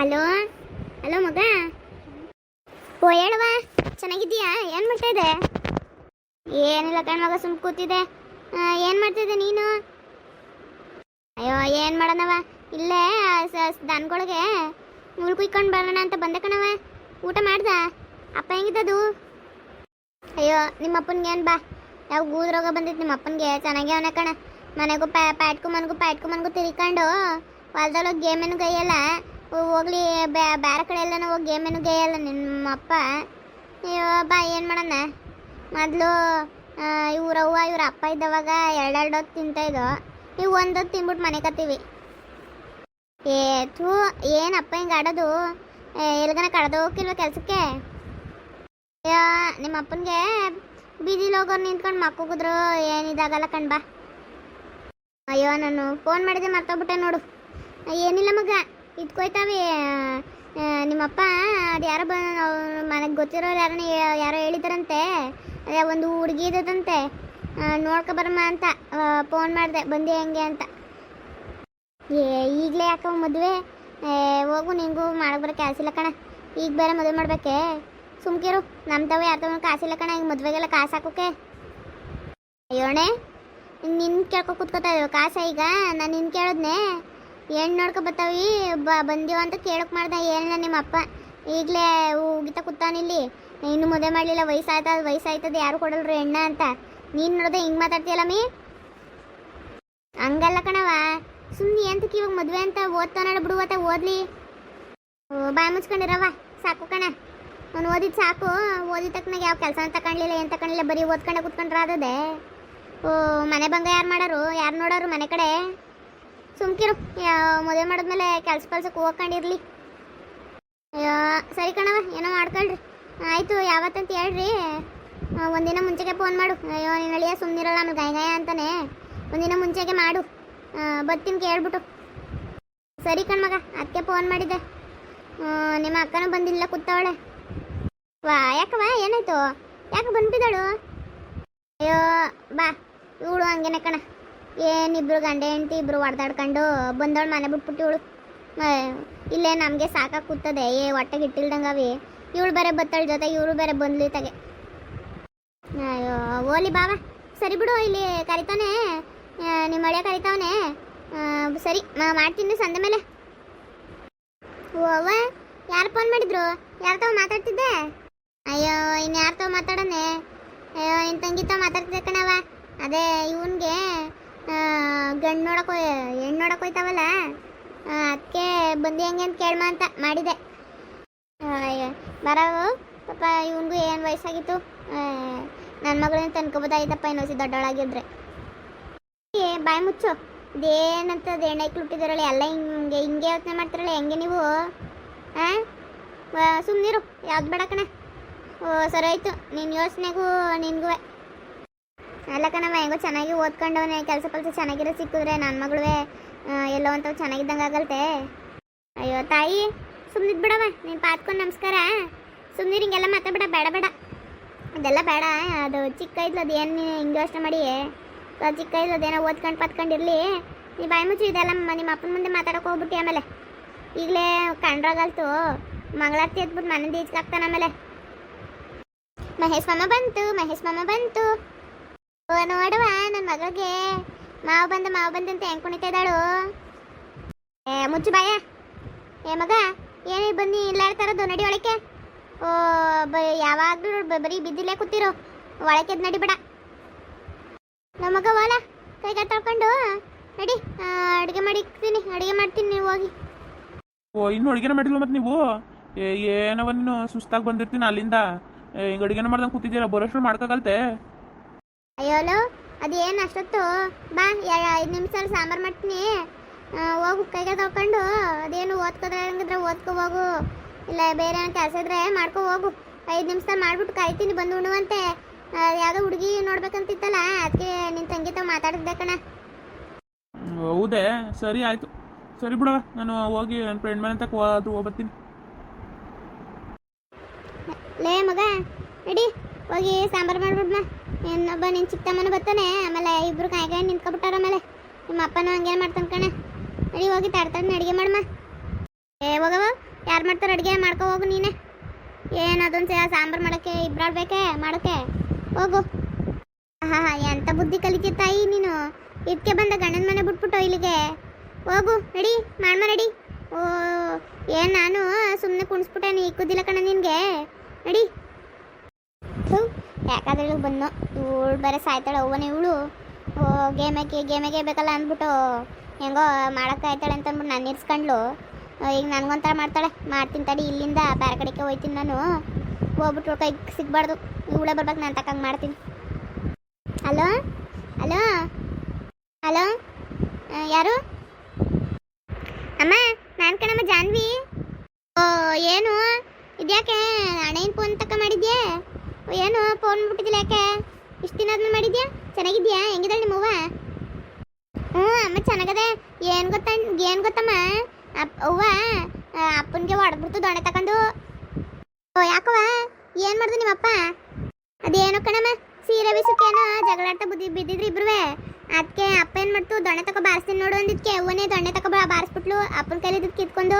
Hello? Hello ಮಗ? ಓ, ಹೇಳುವ. ಚೆನ್ನಾಗಿದ್ದೀಯಾ? ಏನು ಮಾಡ್ತಾ ಇದೆ ಏನಿಲ್ಲ ಕಣ್ ಮಗ, ಸುಮ್ ಕೂತಿದೆ ಏನು ಮಾಡ್ತಿದ್ದೆ ನೀನು? ಅಯ್ಯೋ, ಏನು ಮಾಡೋಣವ? ಇಲ್ಲೇ ದನಗಳಿಗೆ ಮುಳ್ ಕುಯ್ಕೊಂಡು ಬರೋಣ ಅಂತ ಬಂದೆ ಕಣವ. ಊಟ ಮಾಡ್ದ? ಅಪ್ಪ ಹೆಂಗಿದ್ದದು? ಅಯ್ಯೋ ನಿಮ್ಮ ಅಪ್ಪನಿಗೆ ಏನು ಬಾ. ಯಾವ ಗೂದ್ರೋಗ ಬಂದಿತ್ತು ನಿಮ್ಮ ಅಪ್ಪನಿಗೆ ಚೆನ್ನಾಗಿ ಅವನ ಕಣ. ಮನೆಗೂ ಪ್ಯಾ, ಪ್ಯಾಟ್ಕು ಮನೆಗೂ ಪ್ಯಾಟ್ಕು ಮನೆಗೂ ತಿರ್ಕೊಂಡು ಹೊಲ್ದಲ್ಲೋಗಿ ಗೇಮೇನು ಗೈಯಲ್ಲ ಹೋಗ್ಲಿ ಬೇರೆ ಕಡೆ ಎಲ್ಲ ಹೋಗಿ ಗೇಮೇನು ಗೈಯಲ್ಲ ನಿಮ್ಮ ಅಪ್ಪ ಬಾ, ಏನು ಮಾಡೋಣ? ಮೊದಲು ಇವ್ರ ಅವ್ವ, ಇವ್ರ ಅಪ್ಪ ಇದ್ದವಾಗ ಎರಡೆರಡು ಹೊತ್ತು ತಿಂತಾಯಿದ್ದು ನೀವು ಒಂದೊತ್ತು ತಿನ್ಬಿಟ್ಟು ಮನೆ ಕತ್ತೀವಿ. ಏ, ಥೂ, ಏನಪ್ಪ ಹಿಂಗೆ ಆಡೋದು? ಎಲ್ಗನ ಕಳೆದು ಹೋಗಿಲ್ವ ಕೆಲಸಕ್ಕೆ? ನಿಮ್ಮ ಅಪ್ಪನಿಗೆ ಬೀದಿಲಿ ಹೋಗೋರು ನಿಂತ್ಕೊಂಡು ಮಕ್ಕೋಗಿದ್ರು ಏನಿದಾಗಲ್ಲ ಕಣ್ಬಾ ಅಯ್ಯೋ, ನಾನು ಫೋನ್ ಮಾಡಿದೆ ಮರ್ತೋಗ್ಬಿಟ್ಟೆ ನೋಡು. ಏನಿಲ್ಲ ಮಗ. ಇಟ್ಕೊಯ್ತಾವೆ ನಿಮ್ಮಪ್ಪ, ಅದು ಯಾರೋ ಬ ಮನೆಗೆ ಗೊತ್ತಿರೋರು ಯಾರನ್ನ ಯಾರೋ ಹೇಳಿದ್ರಂತೆ ಅದೇ ಒಂದು ಹುಡುಗಿ ಇದ್ದದಂತೆ. ನೋಡ್ಕೊ ಬರಮ್ಮ ಅಂತ ಫೋನ್ ಮಾಡಿದೆ, ಬಂದಿ ಹೆಂಗೆ ಅಂತ. ಏ, ಈಗಲೇ ಯಾಕವ ಮದುವೆ? ಹೋಗು, ನಿಂಗೂ ಮಾಡಕ್ಕೆ ಬರೋ ಕೆಲಸ ಇಲ್ಲ ಕಣ. ಈಗ ಬೇರೆ ಮದುವೆ ಮಾಡ್ಬೇಕೆ? ಸುಮ್ಕಿರು ನಮ್ಮ ತವ ಯಾರ ಕಾಸಿಲ್ಲ ಕಣ, ಈಗ ಮದುವೆಗೆಲ್ಲ ಕಾಸು ಹಾಕೋಕೆ. ಅಯ್ಯೋಣೆ ನಿನ್ನ ಕೇಳ್ಕೊ ಕೂತ್ಕೋತಾ ಇದ್ದೀವಿ ಕಾಸ ಈಗ? ನಾನು ನಿನ್ನ ಕೇಳಿದ್ನೆ. ಹೆಣ್ಣು ನೋಡ್ಕೊ ಬತ್ತಾವಿ ಬ ಬಂದೀವ ಅಂತ ಕೇಳಕ್ ಮಾಡ್ದೆ. ಏನಿಲ್ಲ ನಿಮ್ಮ ಅಪ್ಪ. ಈಗಲೇ ಉಗಿತ ಕೂತಾನಿಲ್ಲಿ ಇನ್ನು ಮದುವೆ ಮಾಡಲಿಲ್ಲ. ವಯಸ್ಸಾಯ್ತದ ವಯಸ್ಸಾಯ್ತದ ಯಾರು ಕೊಡಲ್ರು ಎಣ್ಣ ಅಂತ. ನೀನು ನೋಡಿದೆ ಹಿಂಗೆ ಮಾತಾಡ್ತೀಯಲ್ಲ ಮೀ? ಹಂಗಲ್ಲ ಕಣವ ಸುಮ್ಮನೆ ಎಂತಕ್ಕೆ ಇವಾಗ ಮದುವೆ ಅಂತ ಓದ್ತಾನ ಬಿಡುವತ್ತ ಓದ್ಲಿ. ಬಾಯ್ ಮುಚ್ಕೊಂಡಿರವ ಸಾಕು ಕಣ. ಅವ್ನು ಓದಿದ್ ಸಾಕು. ಓದಿದ ತಕ್ಕನಾಗ ಯಾವ ಕೆಲಸ ತಗೊಂಡ್ಲಿಲ್ಲ ಏನು ತಗೊಂಡಿಲ್ಲ ಬರೀ ಓದ್ಕೊಂಡೆ ಕುತ್ಕೊಂಡ್ರೆ ಅದದೇ. ಓ, ಮನೆ ಬಂಗ ಯಾರು ಮಾಡೋರು? ಯಾರು ನೋಡೋರು ಮನೆ ಕಡೆ? ಸುಮ್ಕಿರು. ಮದುವೆ ಮಾಡಿದ್ಮೇಲೆ ಕೆಲಸ ಹೋಗ್ಕೊಂಡಿರ್ಲಿ. ಅಯ್ಯೋ ಸರಿ ಕಣವ ಏನೋ ಮಾಡ್ಕೊಳ್ರಿ. ಆಯಿತು, ಯಾವತ್ತಂತ ಹೇಳ್ರಿ. ಒಂದಿನ ಮುಂಚೆಗೆ ಫೋನ್ ಮಾಡು. ಅಯ್ಯೋ ನಿನ್ನ ಅಳಿಯ ಸುಮ್ಮನಿರಲ್ಲ ಆಮೇಲೆ ಗಾಯ ಗಾಯ ಅಂತಾನೆ. ಒಂದಿನ ಮುಂಚೆಗೆ ಮಾಡು. ಬರ್ತೀನಿ ಕೇಳ್ಬಿಟ್ಟು ಸರಿ ಕಣ್ಮಗ ಅದಕ್ಕೆ ಫೋನ್ ಮಾಡಿದ್ದೆ. ನಿಮ್ಮ ಅಕ್ಕನೂ ಬಂದಿಲ್ಲ, ಕೂತವಳೆ. ವಾ ಯಾಕವ ಏನಾಯ್ತು? ಯಾಕೆ ಬಂದ್ಬಿದ್ದಾಳು? ಅಯ್ಯೋ, ಬಾ, ಇವಳು ಹಂಗೇನೆ ಕಣ. ಏನಿಬ್ರು ಗಂಡ ಹೆಂಡತಿ ಇಬ್ರು ಹೊಡೆದಾಡ್ಕೊಂಡು ಬಂದವಳು ಮನೆ ಬಿಟ್ಬಿಟ್ಟು ಇವಳು ಇಲ್ಲೇ ನಮಗೆ ಸಾಕಾಗಿ ಕೂತದೆ. ಏ, ಹೊಟ್ಟೆಗೆ ಇಟ್ಟಿಲ್ದಂಗವಿ ಇವಳು ಬೇರೆ ಬತ್ತಳ ಜೊತೆ ಇವರು ಬೇರೆ ಬಂದ್ಲಿ ತಗೆ. ಅಯ್ಯೋ, ಓಲಿ ಬಾವ. ಸರಿ ಬಿಡು, ಇಲ್ಲಿ ಕರಿತಾನೆ. ನಿಮ್ಮ ಮಳೆ ಕರಿತಾವನೆ. ಸರಿ ಮಾಡ್ತೀನಿ ಸಂದ ಮೇಲೆ. ಓವ ಯಾರು ಫೋನ್ ಮಾಡಿದ್ರು? ಯಾರ ತಾವ ಮಾತಾಡ್ತಿದ್ದೆ? ಅಯ್ಯೋ ಇನ್ನು ಯಾರ ತಾವ ಅಯ್ಯೋ ಇನ್ನು ತಂಗಿ ತಾವ ಮಾತಾಡ್ತಿದ್ದೆ ಕಣವ ಅದೇ, ಇವನ್ಗೆ ಗಂಡು ನೋಡಕ್ಕೆ ಹೆಣ್ಣು ನೋಡಕ್ಕೆ ಹೋಯ್ತಾವಲ್ಲ? ಅದಕ್ಕೆ ಬಂದಿ ಹೆಂಗೆ ಅಂತ ಕೇಳ್ಮ ಅಂತ ಮಾಡಿದೆ. ಬರವು? ಪಾಪ ಇವನಿಗೂ ಏನು ವಯಸ್ಸಾಗಿತ್ತು? ನನ್ನ ಮಗಳನ್ನ ತನ್ಕೋಬೋದಾಗಿತ್ತಪ್ಪ ಇನ್ನೊಸಿ ದೊಡ್ಡವಳಾಗಿದ್ರೆ ಏ, ಬಾಯಿ ಮುಚ್ಚು. ಇದೇನಂತದ ಎಣ್ಣೆ ಹುಟ್ಟಿದಾರಲ್ಲ ಎಲ್ಲ ಹಿಂಗೆ ಹಿಂಗೆ ಯೋಚನೆ ಮಾಡ್ತಾರಲ್ಲ ಹೆಂಗೆ ನೀವು? ಹಾಂ ಸುಮ್ಮನಿರು ಯಾವ್ದು ಬೇಡ ಕಣ. ಓ, ಸರಿ ಆಯಿತು. ನಿನ್ನ ಯೋಚನೆಗೂ ನಿನ್ಗೂ ಅಲ್ಲ ಕಣವ ಹೆಂಗೋ ಚೆನ್ನಾಗಿ ಓದ್ಕೊಂಡವನೆ, ಕೆಲಸ ಪಲ್ಸ ಚೆನ್ನಾಗಿರೋ ಸಿಕ್ಕಿದ್ರೆ ನನ್ನ ಮಗಳುವೆ ಎಲ್ಲೋ ಅಂತ ಚೆನ್ನಾಗಿದ್ದಂಗೆ ಆಗಲ್ತೆ. ಅಯ್ಯೋ, ತಾಯಿ ಸುಮ್ಮನೆ ಬಿಡವ ನೀನು ಪಾತ್ಕೊಂಡು ನಮಸ್ಕಾರ. ಸುಮ್ಮನೆ ಹಿಂಗೆಲ್ಲ ಮಾತಾಡ್ಬೇಡ, ಬೇಡ ಬೇಡ. ಅದೆಲ್ಲ ಬೇಡ, ಅದು ಚಿಕ್ಕ ಇದ್ಲು, ಅದು ಏನು ಹಿಂಗೆ ಯೋಚನೆ ಮಾಡಿ ಅದು ಚಿಕ್ಕ ಇದ್ಲು, ಅದೇನೋ ಓದ್ಕೊಂಡು ಪಾತ್ಕೊಂಡಿರಲಿ ನೀ ಬಾಯಿ ಮುಚ್ಚು ಇದೆಲ್ಲ ನಿಮ್ಮ ಅಪ್ಪನ ಮುಂದೆ ಮಾತಾಡೋಕೆ ಹೋಗ್ಬಿಟ್ಟು ಆಮೇಲೆ. ಈಗಲೇ ಕಂಡ್ರಾಗಲ್ತು ಮಂಗಳಾರತಿ ಎದ್ಬಿಟ್ಟು ಮನೆ ಈಚ್ಕಾಗ್ತಾನೆ ಆಮೇಲೆ. ಮಹೇಶ್ ಮಾಮ ಬಂತು, ಮಹೇಶ್ ಮಾಮ ಬಂತು. ಓ, ನೋಡುವ ನನ್ನ ಮಗಗೆ. ಮಾವು ಬಂದ ಮಾವು ಬಂದ ಅಂತ ಹೆಂಗ್ ಕುಣಿತಾ ಇದ್ದಾಳು? ಏ, ಮುಚ್ಚು ಬಾಯ. ಏ, ಮಗ, ಏನೇ ಬನ್ನಿ ಇಲ್ಲಾಡ್ತಾರದು ತರದು ನಡಿ ಒಳಕ್ಕೆ. ಓ, ಬ, ಯಾವಾಗಲೂ ಬರೀ ಬಿದ್ದಿಲ್ಲೇ ಕೂತಿರು. ನಡಿ ನಡಿಬೇಡ ನಮ್ಮ ಮಗ ವಾಲ ಕೈಗೆ ತಳ್ಕೊಂಡು. ನಡಿ ಅಡುಗೆ ಮಾಡಿಕ್ತೀನಿ, ಅಡುಗೆ ಮಾಡ್ತೀನಿ, ನೀವು ಹೋಗಿ. ಓ, ಇನ್ನು ಅಡುಗೆನ ಮಾಡಿಲ್ಲ ಮತ್ತೆ ನೀವು? ಏನವ ನೀನು ಸುಸ್ತಾಗಿ ಬಂದಿರ್ತೀನಿ ಅಲ್ಲಿಂದ. ಹಿಂಗ್ ಅಡುಗೆನ ಮಾಡ್ದಂಗೆ ಕೂತಿದ್ದೀರಾ ಬರೋಷ್ಟು ಮಾಡ್ಕೋಗಲ್ತೆ. ಅಯ್ಯೋಲು ಅದೇನು ಅಷ್ಟೊತ್ತು? ಬಾ ಯಾ- ಐದು ನಿಮಿಷ ಸಾಂಬಾರು ಮಾಡ್ತೀನಿ. ಹೋಗು ಕೈಗೆ ತಗೊಂಡು ಅದೇನು ಓದ್ಕೋದ್ರೆ ಹಂಗಿದ್ರೆ ಓದ್ಕೊ ಹೋಗು. ಇಲ್ಲ ಬೇರೆ ಏನು ಕೆಲಸ ಇದ್ರೆ ಮಾಡ್ಕೊ ಹೋಗು. ಐದು ನಿಮಿಷ ಮಾಡ್ಬಿಟ್ಟು ಕಾಯ್ತೀನಿ ಬಂದು ಉಣ್ಣುವಂತೆ. ಯಾವುದೋ ಹುಡುಗಿ ನೋಡ್ಬೇಕಂತಿತ್ತಲ್ಲ ಅದಕ್ಕೆ ನಿನ್ನ ತಂಗಿ ತಾವು ಮಾತಾಡಿದ್ದೆ ಕಣ. ಹೌದೇ ಸರಿ ಆಯಿತು. ಸರಿ ಬಿಡವ ನಾನು ಹೋಗಿ ನನ್ನ ಫ್ರೆಂಡ್ ಮನೆ ತಕ್ಕ ಅದು ಹೋಗ್ಬರ್ತೀನಿ. ಲೇ ಮಗ ನಡಿ ಹೋಗಿ ಸಾಂಬಾರು ಮಾಡ್ಬಿಡ್ಮ. ಇನ್ನೊಬ್ಬ ನಿನ್ನ ಚಿಕ್ಕಮ್ಮನ ಬರ್ತಾನೆ ಆಮೇಲೆ ಇಬ್ರು ಕಾಯ್ಕಾಯಿ ನಿಂತ್ಕೊಬಿಟ್ಟಾರ ಆಮೇಲೆ. ನಿಮ್ಮ ಅಪ್ಪನೂ ಹಂಗೇನು ಮಾಡ್ತಾನೆ ಕಣ. ನಡಿ ಹೋಗಿ ತಾಡ್ತಾನೆ ಅಡುಗೆ ಮಾಡಮ್ಮ ಏ ಹೋಗವ ಯಾರು ಮಾಡ್ತಾರೆ ಅಡುಗೆ? ಮಾಡ್ಕೊ ಹೋಗು ನೀನೆ. ಏನು ಅದೊಂದು ಸಾಂಬಾರು ಮಾಡೋಕ್ಕೆ ಇಬ್ಬರಾಡ್ಬೇಕೆ ಮಾಡೋಕ್ಕೆ? ಹೋಗು. ಹಾ ಹಾ ಎಂತ ಬುದ್ಧಿ ಕಲಿತೀಯ ತಾಯಿ ನೀನು. ಇದಕ್ಕೆ ಬಂದ ಗಂಡನ ಮನೆ ಬಿಟ್ಬಿಟ್ಟು ಇಲ್ಲಿಗೆ? ಹೋಗು ರೆಡಿ ಮಾಡ್ಮ ರೆಡಿ ಓ ಏನು ನಾನು ಸುಮ್ಮನೆ ಕುಣಿಸ್ಬಿಟ್ಟೆ ನೀ ಕುದಿಲ್ಲ ಕಣ ನಿನಗೆ. ಥು, ಯಾಕಾದ್ರೆ ಬಂದು ಇವಳು ಬೇರೆ ಸಾಯ್ತಾಳೆ, ಅವ್ವನ ಇವಳು. ಓ ಗೇಮಕ್ಕೆ ಗೇಮಿಗೆ ಬೇಕಲ್ಲ ಅಂದ್ಬಿಟ್ಟು ಹೆಂಗೋ ಮಾಡೋಕ್ಕಾಯ್ತಾಳೆ ಅಂತ ಅಂದ್ಬಿಟ್ಟು ನಾನು ಇರ್ಸ್ಕೊಂಡ್ಲು ಈಗ ನನಗೊಂಥರ ಮಾಡ್ತಾಳೆ. ಮಾಡ್ತೀನಿ ತಡಿ, ಇಲ್ಲಿಂದ ಬೇರೆ ಕಡೆಗೆ ಹೋಯ್ತೀನಿ ನಾನು. ಹೋಗ್ಬಿಟ್ಟು ಕೈ ಸಿಗಬಾರ್ದು. ಇವಳೇ ಬರ್ಬೇಕು, ನಾನು ತಕ್ಕಂಗೆ ಮಾಡ್ತೀನಿ. ಹಲೋ? ಹಲೋ? ಹಲೋ? ಯಾರು? ಅಮ್ಮ, ನಾನು ಕಣಮ್ಮ ಜಾನ್ವಿ. ಓ, ಏನು? ಇದ್ಯಾಕೆ ಅಣ್ಣನ ಫೋನ್ ತಕ್ಕ ಮಾಡಿದ್ಯಾ? ಏನು ಫೋನ್ ಬಿಟ್ಟಿದ್ದಿಲ್ಲ ಯಾಕೆ? ಇಷ್ಟು ದಿನ ಆದ್ಮೇಲೆ ಮಾಡಿದ್ಯಾ? ಚೆನ್ನಾಗಿದ್ಯಾ? ಹೆಂಗಿದ್ದಾಳೆ ನಿಮ್ಮವ್ವ? ಹ್ಞೂ, ಅಮ್ಮ ಚೆನ್ನಾಗದೆ. ಏನು ಗೊತ್ತ, ಏನು ಗೊತ್ತಮ್ಮ? ಅಪ್ಪ ಅವ್ವ ಅಪ್ಪನಿಗೆ ಹೊಡೆದ್ಬಿಡ್ತು ದೊಣ್ಣೆ ತಕೊಂಡು ಓ ಯಾಕವ ಏನು ಮಾಡ್ದು ನಿಮ್ಮಪ್ಪ? ಅದೇನೋ ಕಣಮ್ಮ, ಸೀರೆ ಬಿಸುಕೇನೋ ಜಗಳಾಟ ಬುದ್ಧಿ ಬಿದ್ದಿದ್ರು ಇಬ್ರುವೆ. ಅದಕ್ಕೆ ಅಪ್ಪ ಏನು ಮಾಡ್ತು? ದೊಣ್ಣೆ ತಕೊ ಬಾರಿಸ್ತೀನಿ ನೋಡು ಅಂದಿದ್ಕೆ. ಅವನೇ ದೊಣ್ಣೆ ಬಾ, ಬಾರಿಸ್ಬಿಟ್ಲು. ಅಪ್ಪನ ಕೈಲಿ ಇದ್ಕೊಂಡು ಕಿತ್ಕೊಂಡು.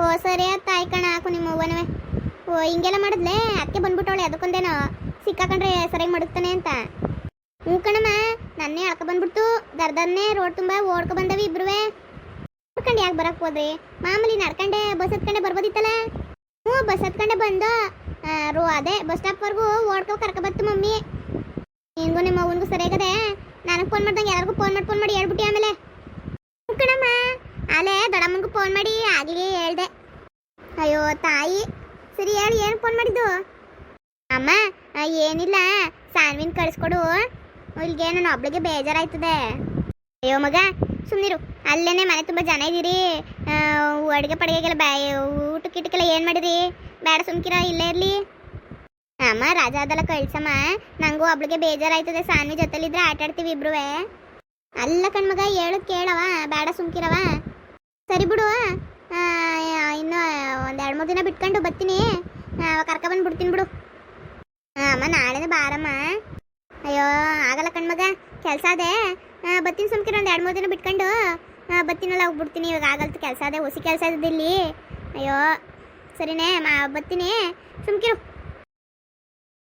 ಓ ಸರಿ ತಾಯಿ ಕಣ, ಹಾಕು ನಿಮ್ಮ ಅವ್ವನವೇ ಹಿಂಗೆಲ್ಲ ಮಾಡಿದ್ಲೆ? ಅದಕ್ಕೆ ಬಂದ್ಬಿಟ್ಟವಳೆ, ಅದಕ್ಕೊಂದೇನೋ ಸಿಕ್ಕಾಕೊಂಡ್ರೆ ಸರಿಯಾಗಿ ಮಡಗ್ತಾನೆ ಅಂತ. ಹ್ಞೂ ಕಣಮ್ಮ, ನನ್ನೇ ಅಳ್ಕ ಬಂದ್ಬಿಡ್ತು. ದರ್ದನ್ನೇ ರೋಡ್ ತುಂಬ, ಓಡ್ಕೊ ಬಂದವಿ ಇಬ್ರುವೆ. ನೋಡ್ಕೊಂಡು ಯಾಕೆ ಬರಕ್ಕೆ ಹೋದ್ರಿ? ಮಾಮೂಲಿ ನಡ್ಕೊಂಡೆ, ಬಸ್ ಹತ್ಕೊಂಡೆ ಬರ್ಬೋದಿತ್ತಲ್ಲ? ಹ್ಞೂ, ಬಸ್ ಹತ್ಕೊಂಡೆ ಬಂದು ರೋ, ಅದೇ ಬಸ್ ಸ್ಟಾಪ್ವರೆಗೂ ಓಡ್ಕೊ ಕರ್ಕೊ ಬತ್ತು ಮಮ್ಮಿ. ನಿನ್ಗೂ ನಿಮ್ಮ ಅವನಿಗೂ ಸರಿಯಾಗದೆ, ನನಗೆ ಫೋನ್ ಮಾಡ್ದಂಗೆ ಎಲ್ಲರಿಗೂ ಫೋನ್ ಮಾಡಿ ಫೋನ್ ಮಾಡಿ ಹೇಳ್ಬಿಟ್ಟು ಆಮೇಲೆ. ಕಣಮ್ಮ, ಅಲ್ಲೇ ದೊಡ್ಡಮ್ಮನಿಗೂ ಫೋನ್ ಮಾಡಿ ಆಗಲಿ ಹೇಳ್ದೆ. ಅಯ್ಯೋ, ತಾಯಿ. ಸರಿ ಹೇಳಿ ಏನು ಫೋನ್ ಮಾಡಿದ್ದು? ಅಮ್ಮ ಏನಿಲ್ಲ ಸಾನ್ವಿನ್ ಕಳಿಸ್ಕೊಡು. ಇಲ್ಲಿಗೆ ನಾನು ಒಬ್ಳಿಗೆ ಬೇಜಾರಾಯ್ತದೆ. ಅಯ್ಯೋ ಮಗ ಸುಮ್ಮನಿರು ಅಲ್ಲೇನೆ ಮನೆ ತುಂಬ ಜನ ಇದ್ದೀರಿ ಅಡುಗೆ ಪಡಿಗೆಗೆಲ್ಲ ಬ್ಯಾ ಊಟ ಕಿಟಕೆಲ್ಲ ಏನು ಮಾಡಿರಿ? ಬೇಡ ಸುಮ್ಕಿರ ಇಲ್ಲೇ ಇರಲಿ. ಅಮ್ಮ ರಾಜ ಅದೆಲ್ಲ ಕಳ್ಸಮ್ಮ. ನಂಗೂ ಒಬ್ಳಿಗೆ ಬೇಜಾರಾಯ್ತದೆ. ಸಾನ್ವಿ ಜೊತೆಲಿದ್ರೆ ಆಟ ಆಡ್ತೀವಿ ಇಬ್ರುವೆ. ಅಲ್ಲ ಕಣ್ಮಗ ಹೇಳೋದು ಕೇಳವ ಬೇಡ ಸುಮ್ಕಿರವ ಸರಿ ಬಿಡು. ಆ, ಇನ್ನು ಒಂದು ಎರಡು ಮೂರು ದಿನ ಬಿಟ್ಕೊಂಡು ಬರ್ತೀನಿ. ಕರ್ಕೊಬಂದು ಬಿಡ್ತೀನಿ ಬಿಡು. ಅಮ್ಮ, ನಾಳೆನೇ ಬಾರಮ್ಮ. ಅಯ್ಯೋ, ಆಗಲ್ಲ ಕಣ್ಮಗ, ಕೆಲಸ ಅದೇ. ಬತ್ತಿನ ಸುಮ್ಕಿರ, ಒಂದು ಎರಡು ಮೂರು ದಿನ ಬಿಟ್ಕೊಂಡು. ಬತ್ತಿನಲ್ಲ ಹೋಗ್ಬಿಡ್ತೀನಿ. ಇವಾಗ ಆಗಲ್ತು ಕೆಲಸ ಅದೇ, ಹೊಸಿ ಕೆಲಸ ಇಲ್ಲಿ ಅಯ್ಯೋ, ಸರಿನೇ, ಮಾ, ಬರ್ತೀನಿ. ಸುಮ್ಕಿರು.